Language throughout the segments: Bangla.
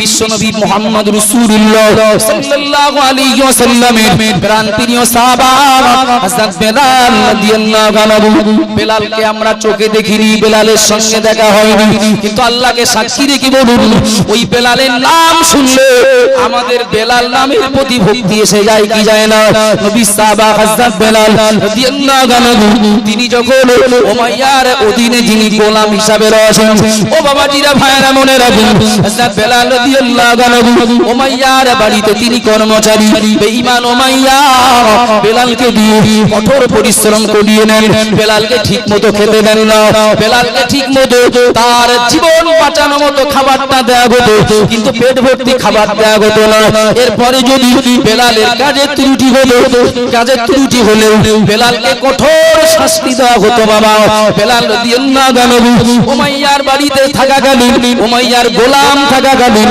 বিশ্বনবী মোহাম্মদ বেলালকে আমরা চোখে দেখিনি, বেলালের সঙ্গে দেখা হয়নি। কিন্তু আল্লাহকে সাক্ষী বলুন, ওই বেলালের নাম শুনলে আমাদের বেলাল নামের প্রতি ভক্তি এসে যায় কি যায় না? তিনি যখন ওমাইয়ার অধীনে যিনি ও বাবাজিরা হতো, কিন্তু পেট ভর্তি খাবার না। এরপরে যদি বেলালের কাজের ত্রুটি হলো কাজের ত্রুটি হলেও বেলালকে কঠোর শাস্তি দেওয়া হতো বাবা। বেলাল রাদিয়াল্লাহু আনহু, উমাইয়ার বাড়িতে থাকাকালীন, উমাইয়ার গোলাম থাকাকালীন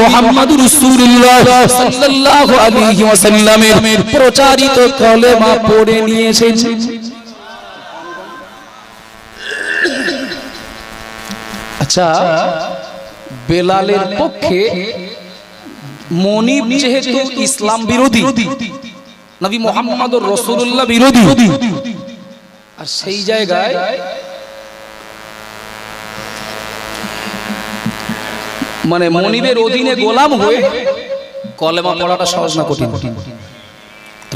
মুহাম্মদুর রাসূলুল্লাহ সাল্লাল্লাহু আলাইহি ওয়াসাল্লামের প্রচারিত কলেমা পড়ে নিয়ে আচ্ছা বেলালের পক্ষে মনিব যেহেতু ইসলাম বিরোধী, নবী মোহাম্মদ রসুল্লাহ বিরোধী, আর সেই জায়গায় মানে মনিবের অধীনে গোলাম হয়ে কলেমা পড়াটা সহজ না কঠিন। কঠিন।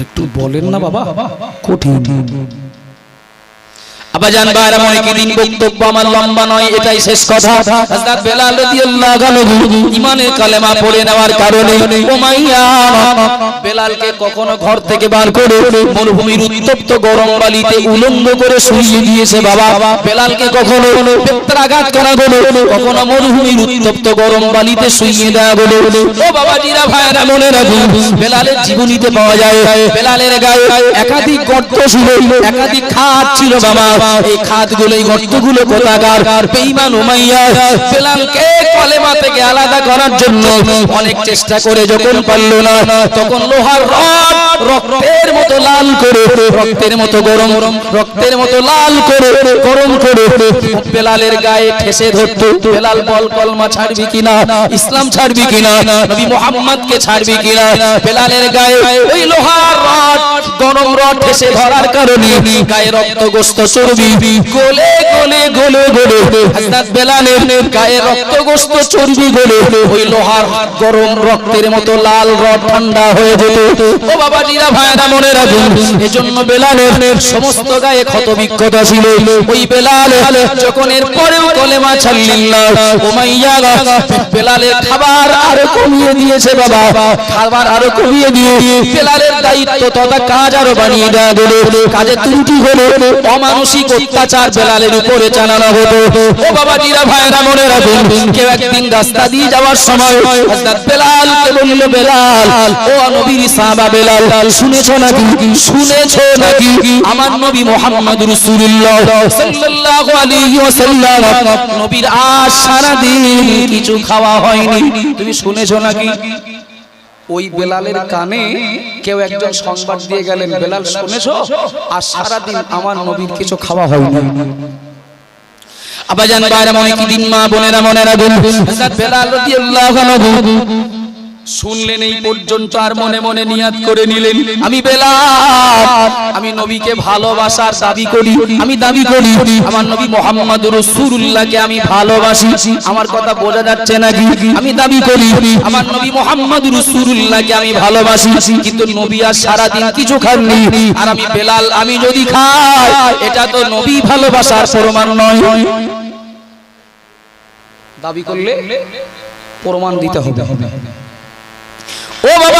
একটু বলেন না বাবা কঠিন। মরুভূমির উত্তপ্ত গরম বালিতে উলঙ্গ করে শুইয়ে দিয়েছে বাবা। বেলালকে কখনো করা কখনো মরুভূমির উত্তপ্ত গরম বালিতে শুইয়ে দেওয়া হলো ও বাবাজিরা ভাইরা, মনে রাখুন, বেলালের জীবনীতে পাওয়া যায়, বেলালের গায়ে একাধিক গর্ত ছিল, একাধিক খাত ছিল বাবা। থেকে আলাদা করার জন্য অনেক চেষ্টা করে পারল না, তখন লোহার মতো লাল করে মতো গরম মতো লাল করে, গরম করে বেলালের গায়ে ঠেসে ধরতো। বেলাল বল কলমা ছাড়বি কিনা? ইসলাম ছাড়বি কিনা? নবী মোহাম্মদকে ছাড়বি কিনা? বেলালের গায়ে ওই লোহার গরম রড ঠেসে ধরার কারণে গায়ে রক্ত গোস্ত চর্বি। গলে গলে গলে গলে হযরত বেলালের গায়ে রক্ত গোস্ত চর্বি গলে ওই লোহার গরম রক্তের মতো লাল রড ঠান্ডা হয়ে যেত। ও বাবা জিরা ভাইরা মনে রাখুন, এজন্য বেলালের সমস্ত গায়ে ক্ষত বিক্ষত ছিল। ওই বেলাল যখন এর পরেও কলেমা ছাড়লেন না, উমাইয়া বেলালের খাবার আরও কমিয়ে দিয়েছে বাবা। খাবার আরও কমিয়ে দিয়ে বেলালের দায়িত্ব তথা কাজ আরও বানিয়ে দেওয়া গেল। কাজে ত্রুটি হলো, অমানসিক অত্যাচার বেলালের উপরে চালানো হতো। ও বাবা জিরা ভাইরা মনে রাখুন, কেউ একদিন রাস্তা দিয়ে যাওয়ার সময় বেলালকে বলল, বেলাল, ও নবীর সাহাবা বেলাল, শুনেছো নাকি? শুনেছো নাকি? আমার নবী মুহাম্মদ রাসূলুল্লাহ সাল্লাল্লাহু আলাইহি ওয়াসাল্লাম, নবীর আজ সারা দিন কিছু খাওয়া হয়নি। তুমি শুনেছো নাকি? ওই বেলালের কানে কেউ একজন সংবাদ দিয়ে গেলেন বেলাল শুনেছো? আর সারাদিন আমার নবীর কিছু খাওয়া হয়নি। আবাজান বাইরা মনে কি দিন মা বোনেরা মনেরা রাখুন হযরত বেলাল রাদিয়াল্লাহু আনহু। শুনলেন এই পর্যন্ত আর মনে মনে নিয়াত করে নিলেন আমি বেলাল আমি নবীকে ভালোবাসার দাবি করি আমি দাবি করি আমার নবী মোহাম্মদ রসুল্লাহকে আমি ভালোবাসি আমার কথা বোঝা যাচ্ছে নাকি আমি দাবি করি আমার নবী মোহাম্মদ রসুল্লাহকে আমি ভালোবাসি কিন্তু নবী আর সারাদিন কিছু খাননি আর আমি বেলাল আমি যদি খাই এটা তো নবী ভালোবাসার প্রমাণ নয়। দাবি করলে প্রমাণ দিতে হবে। ও বাবা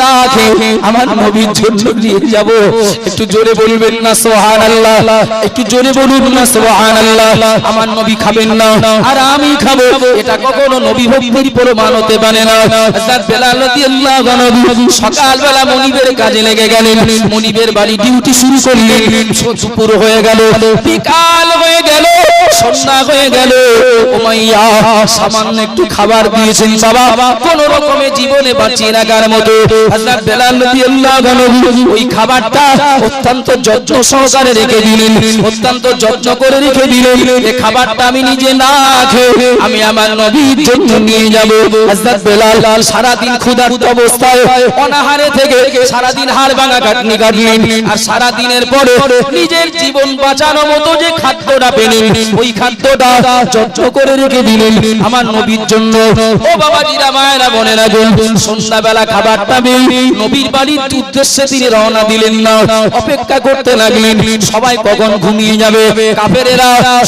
না খেয়ে আমার নবীর জন্য নিয়ে যাব। একটু জোরে বলবেন না সোহান আল্লাহ একটু জোরে বলুন না সোহান আল্লাহ আমার নবী খাবেন না। আর আমি খাব। এটা কখনো নবী ভক্তির প্রমাণ হতে পারে না। হযরত সকালবেলা মনিবের কাজে লেগে গেলেন। মনিবের বাড়ি ডিউটি শুরু করলেন। দুপুর হয়ে গেল। বিকাল হয়ে সন্ধ্যা হয়ে গেল। উমাইয়া সামান্য একটু খাবার দিয়েছেন বাবা। কোন রকমে জীবনে বাঁচিয়ে রাখার মতো। ওই খাবারটা অত্যন্ত যত্ন সহকারে রেখে দিলেন। অত্যন্ত যত্ন করে রেখে দিলেন। এই খাবারটা আমি নিজে না খেয়ে আমি আমার নবীর জন্য নিয়ে যাব। হযরত বেলাল সারা দিন ক্ষুধার্ত অবস্থায় অনাহারে থেকে সারা দিন হাড় ভাঙা কাটনি কাটলেন। আর সারা দিনের পরে নিজের জীবন বাঁচানো মতো যে খাদ্যটা পেলেন, ওই খাদ্যটা যত্ন করে রেখে দিলেন আমার নবীর জন্য। ও বাবা মায়েরা গো, সন্ধ্যাবেলা নবীর বাড়ির উদ্দেশ্যে তিনি রওনা দিলেন না। অপেক্ষা করতে লাগলেন, সবাই কখন ঘুমিয়ে যাবে?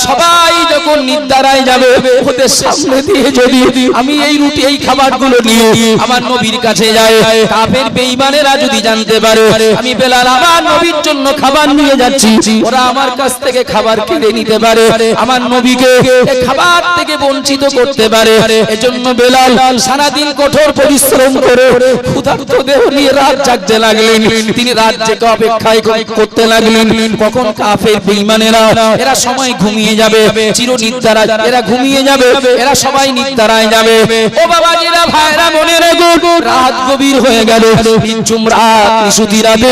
সবাই যখন যাবে, ওদের সামনে দিয়ে যদি আমি এই রুটি, এই খাবারগুলো নিয়ে আমার নবীর কাছে যাই, কাফের বেঈমানেরা যদি জানতে পারে, আমি বেলাল আমার নবীর জন্য খাবার নিয়ে যাচ্ছি, ওরা আমার কাছ থেকে খাবার কিনে নিতে পারে, আমার নবীকে খাবার থেকে বঞ্চিত করতে পারে। এজন্য বেলাল সারাদিন কঠোর পরিশ্রম করে ক্ষুধার্ত দেহ নিয়ে রাত জাগতে লাগলেন। তিনি রাত জেগে অপেক্ষায় করতে লাগলেন। কখন কাফের বেঈমানেরা এরা সময় ঘুমিয়ে যাবে চির নিদ্রা এরা ঘুমিয়ে যাবে এরা সবাই নিদ্রায় যাবে। ও বাবা জিরা ভাইরা মনে রেখো রাত গভীর হয়ে গেল। নিঝুম রাত নিশুতি রাতে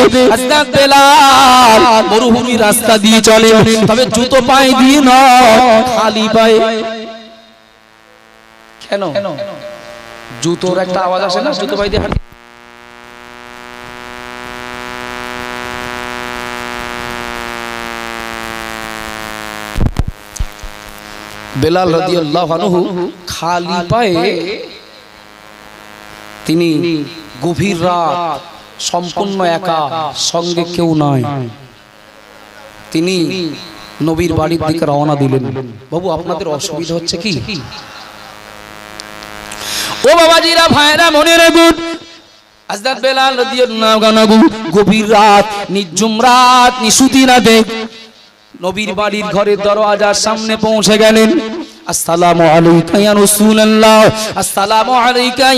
বেলাল মরুভূমি রাস্তা দিয়ে চলে তবে জুতো পায়ে দিয়ে না খালি পায়ে। কেন? জুতোর একটা আওয়াজ আসে না? জুতো পায়ে দিয়ে হাঁটি। বেলাল রাদিয়াল্লাহু আনহু খালি পায়ে তিনি গভীর রাত সম্পূর্ণ একা সঙ্গে কেউ নয় তিনি নবীর বাড়ির দিকে রওনা দিলেন। বাবু আপনাদের অসুবিধা হচ্ছে কি? ও বাবাজিরা ভাইরা মনে রাখুন আজদাত বেলাল রাদিয়াল্লাহু আনহু গভীর রাত নিজুম রাত নিশুতি রাতে নবীর বাড়ির ঘরের দরওয়াজার সামনে পৌঁছে গেলেন। আসসালামু আলাইকা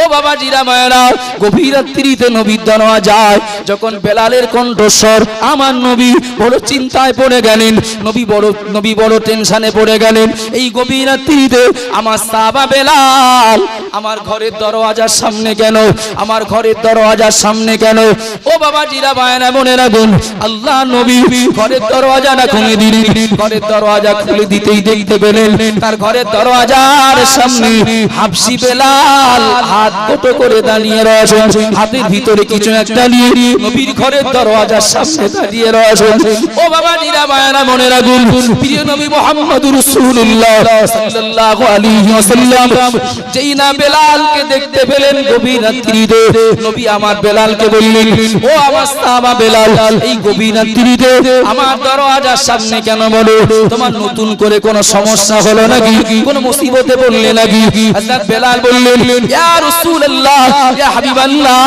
ও বাবা জিরা মায়েরা গভীর রাত্রিতে দরওয়াজায় যখন বেলালের কণ্ঠস্বর আমার নবী চিন্তায় পড়ে গেলেন, নবী বড় নবী বড় পড়ে গেলেন, এই গভীর রাত্রিতে আমার আমার ঘরের দরওয়াজার সামনে কেন, আমার ঘরের দরওয়াজার সামনে কেন? ও বাবা জিরা বায়না মনে রাখুন আল্লাহ নবী ঘরের দরওয়াজাটা খুলে দিলেন, ঘরের দরওয়াজা খুলে দিতেই দেখতে পেলেন। তার ঘরের দরওয়াজার সামনে হাফসি বেলাল হাত কোটো করে দাঁড়িয়ে রয়েছেন হাতের ভিতরে কিছু একটা নিয়ে নবীর ঘরের দরওয়াজার সামনে দাঁড়িয়ে রয়েছেন ও বাবা জিরা বায়না মনে রাখুন, প্রিয় নবী মুহাম্মদুর রাসূলুল্লাহ সাল্লাল্লাহু আলাইহি ওয়াসাল্লাম, যেই না বেলালকে দেখতে পেলেন গভীর রাত্রিতে, নবী আমার বেলালকে বললেন, ও আমার সাহাবা বেলাল, এই গভীর রাত্রিতে আমার দরওয়াজার সামনে কেন বলো? তোমার নতুন করে কোন সমস্যা হলো নাকি? কোন মুসিবতে পড়লে নাকি? হযরত বেলাল বললেন, ইয়া রাসূলুল্লাহ, ইয়া হাবিবাল্লাহ।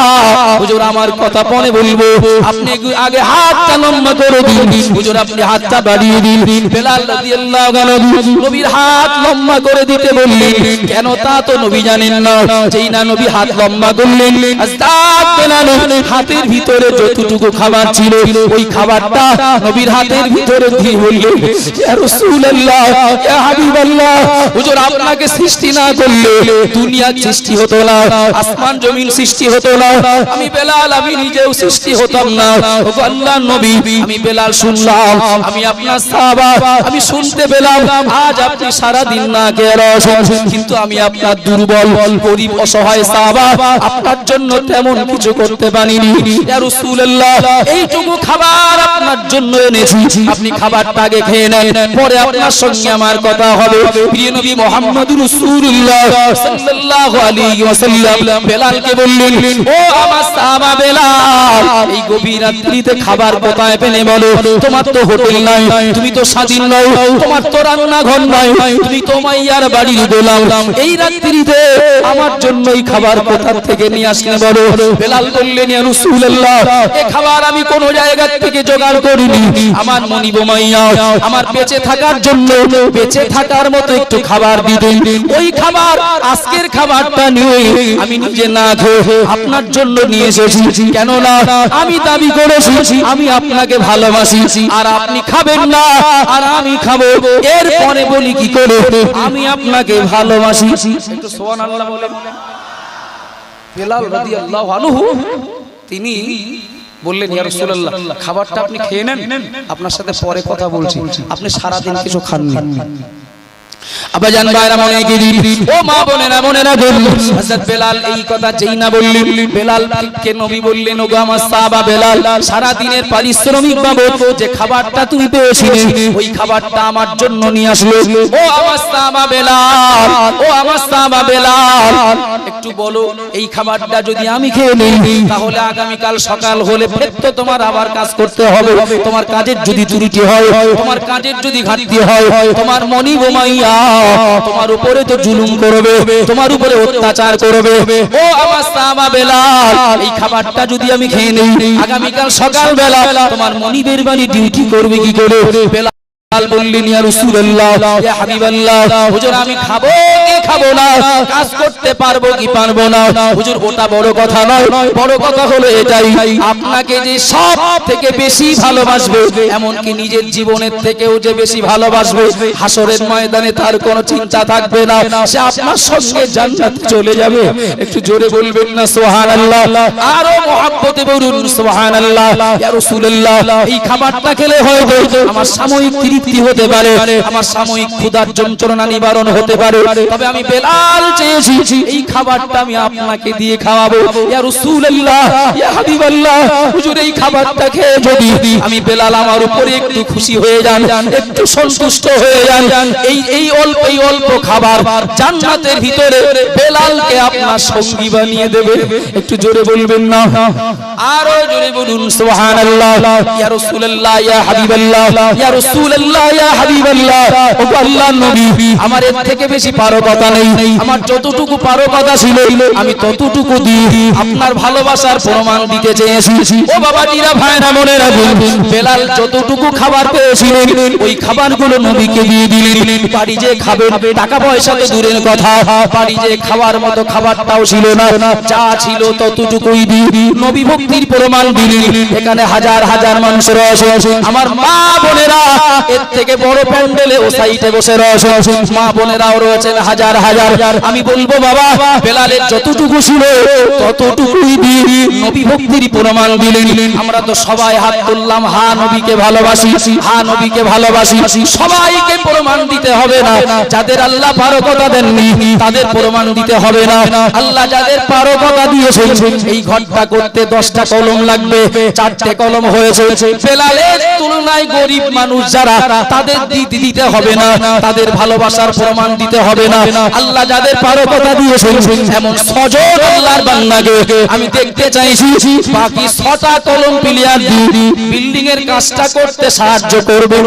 হুজুর, আমার কথা পনে বলব। আপনি আগে হাতটা লম্বা করে দিন। হুজুর, আপনি হাতটা বাড়িয়ে দিন। বেলাল রাদিয়াল্লাহু আনহু নবীর হাত লম্বা করে দিতে বললেন, কেন তা তো নবী জানেন না? যেই না নবী হাত লম্বা করলেন, আস্তাক বেলাল হাতের ভিতরে যতটুকু খাবার ছিল, ওই খাবারটা নবীর হাতের ভিতরে দিয়ে বললেন, ইয়া রাসূলুল্লাহ হুজুর আপনাকে সৃষ্টি না করলে দুনিয়া সৃষ্টি হতো না, আসমান জমিন সৃষ্টি হতো না, আমি বেলাল, আমি নিজেও সৃষ্টি হতাম না। ওগো আল্লাহর নবী, আমি বেলাল শুনলাম, আমি আপনার সাহাবা, আমি শুনতে পেলাম, আজ আপনি সারা দিন না খেয়ে কিন্তু আমি আপনার দুর্বল, গরিব, অসহায় সাহাবা, আপনার জন্য তেমন কিছু করতে পারিনি। ইয়া রাসূলুল্লাহ, এইটুকু খাবার আপনার জন্য এনেছি, আপনি খাবারটা আগে খেয়ে নেন, পরে আপনার সঙ্গে আমার কথা হবে। প্রিয় নবী মুহাম্মদুর রাসূলুল্লাহ সাল্লাল্লাহু আলাইহি ওয়াসাল্লাম বেলালকে বললেন, ও আমার সাহাবা বেলাল, এই গভীর রাত্রিতে খাবার কোথায় পেলে বলো? তোমার তো হোটেল নাই, তুমি তো স্বাধীন নও, তোমার তো রান্নাঘর নাই, তুমি তো মাইয়ার বাড়ির গোলাম। এই রাত্রিতে আমার জন্য এই খাবার কোথা থেকে নিয়ে আসলে বলো? বেলাল বললেন, ইয়া রাসূলুল্লাহ এই খাবার আমি কোন জায়গা থেকে জোগাড় করিনি। আমার মনিব মাইয়া, আমার বেঁচে থাকার জন্য বেঁচে থাকার মতো একটু খাবার দিতেন ওই খাবার, আজকের খাবারটা নিয়ে আমি নিজে না খেয়ে আপনার জন্য নিয়ে এসেছি। কেন না আমি দাবি করেছি, আমি আপনাকে ভালোবাসি। আর আপনি খাবেন না, আর আমি খাব। এর পরে বলি কি করে? আমি আপনাকে ভালোবাসি। একটু সুবহানাল্লাহ বলে, বেলাল রাদিয়াল্লাহু আনহু, তিনি বললেন ইয়া রাসূলুল্লাহ খাবারটা আপনি খেয়ে নেন আপনার সাথে পরে কথা বলছি। আপনি সারা দিন কিছু খাননি। আবাজান ভাইরা মনে গিরি ও মা বোনেরা মনেরা বলল হযরত বেলাল এই কথা যেই না বললেন, বেলাল কে নবী বললেন, ওগো আমার সাহাবা বেলাল সারা দিনের পারিশ্রমিক বাবদ যে খাবারটা তুমি পেয়েছিলে, ওই খাবারটা আমার জন্য নিয়ে আসলো। ও আমার সাহাবা বেলাল, ও আমার সাহাবা বেলাল, একটু বলো, এই খাবারটা যদি আমি খেয়ে নেই, তাহলে আগামী কাল সকাল হলে ফের তো তোমার আবার কাজ করতে হবে। তোমার কাজের যদি ত্রুটি হয়, তোমার কাজের যদি ঘাটতি হয়, তোমার মনি বোমাইয়া তোমার উপরে তো জুলুম করবে, তোমার উপরে অত্যাচার করবে। ও আমার সামা বেলাল, এই খাবারটা যদি আমি খেয়ে নেই, আগামীকাল সকাল বেলা তোমার মনিবের বাড়ি ডিউটি করবে কি করে? বেলা বেলাল বললেন ইয়া রাসূলুল্লাহ ইয়া হাবিবাল্লাহ, হুজুর, আমি খাব কি খাব না? কাজ করতে পারব কি পারব না? হুজুর, ওটা বড় কথা নয়, বড় কথা হলো এটাই। আপনাকে যে সব থেকে বেশি ভালোবাসবে এমন কি নিজের জীবনের থেকেও যে বেশি ভালোবাসবে, হাসরের ময়দানে তার কোনো চিন্তা থাকবে না। সে আপনার সঙ্গে জান্নাতে চলে যাবে। একটু জোরে বলবেন না, সুবহানাল্লাহ। আরও মহব্বতে বলুন, সুবহানাল্লাহ। ইয়া রাসূলুল্লাহ, এই খাবারটা খেলে হয়তো আমার সাময়িক তৃপ্তি হতে পারে, আমার সাময়িক ক্ষুধার যন্ত্রণা নিবারণ হতে পারে। তবে আমি বেলাল চেয়েছি, এই খাবারটা আমি আপনাকে দিয়ে খাওয়াবো। ইয়া রাসূলুল্লাহ, ইয়া হাবিবাল্লাহ, হুজুর, এই খাবারটা খেয়ে যদি আমি বেলাল আমার উপরে একটু খুশি হয়ে যান, একটু সন্তুষ্ট হয়ে যান, এই এই অল্প এই অল্প খাবার জান্নাতের ভিতরে বেলালকে আপনার সঙ্গী বানিয়ে দেবে। একটু জোরে বলবেন না? আরও জোরে বলুন, সুবহানাল্লাহ। ইয়া রাসূলুল্লাহ, ইয়া হাবিবাল্লাহ। ইয়া রাসূলুল্লাহ ইয়া হাবিবাল্লাহ। ও আল্লাহর নবী, আমার এর থেকে বেশি পারো নেই। আমার যতটুকু পারো ছিল, আমি ততটুকু দিয়ে আপনার ভালোবাসার প্রমাণ দিতে চেয়েছি। ও বাবা জিরা ভাইরা, মনে রাখুন, বেলাল যতটুকু খাবার পেয়েছিলেন, ওই খাবারগুলো নবীকে দিয়ে দিলেন। বাড়ি যে খাবেন, টাকা পয়সা তো দূরের কথা। বাড়ি যে খাওয়ার মতো খাবারটাও ছিল না। যা ছিল ততটুকুই দিয়ে নবী ভক্তির প্রমাণ দিলেন। এখানে হাজার হাজার মানুষ রয়েছে। আমার মা বোনেরা এর থেকে বড় প্যান্ডেলে ও সাইডে বসে মা বোনেরাও রয়েছেন হাজার হাজার। আমি বলব, বাবা, বেলালের যতটুকু ছিল, ততটুকুই প্রমাণ দিলেন। আমরা তো সবাই হাত তুললাম, হা নবীকে ভালোবাসি, হা নবীকে ভালোবাসি। সবাইকে প্রমাণ দিতে হবে না। যাদের আল্লাহ পারকতা দেননি, তাদের প্রমাণ দিতে হবে না। আল্লাহ যাদের পারকতা দিয়েছেন, এই করতে দশটা কলম লাগবে, চারটে কলম হয়েছে। বেলালের তুলনায় গরিব মানুষ যারা তাদের দিতে হবে না, তাদের ভালোবাসার প্রমাণ দিতে হবে না। আল্লাহ যাদের পারকতা দিয়েছেন, এমন সজল আল্লাহর বান্দাকে আমি দেখতে চাইছি, বাকি ছটা কলম প্লেয়ার বিল্ডিং এর কাজটা করতে সাহায্য করবেন।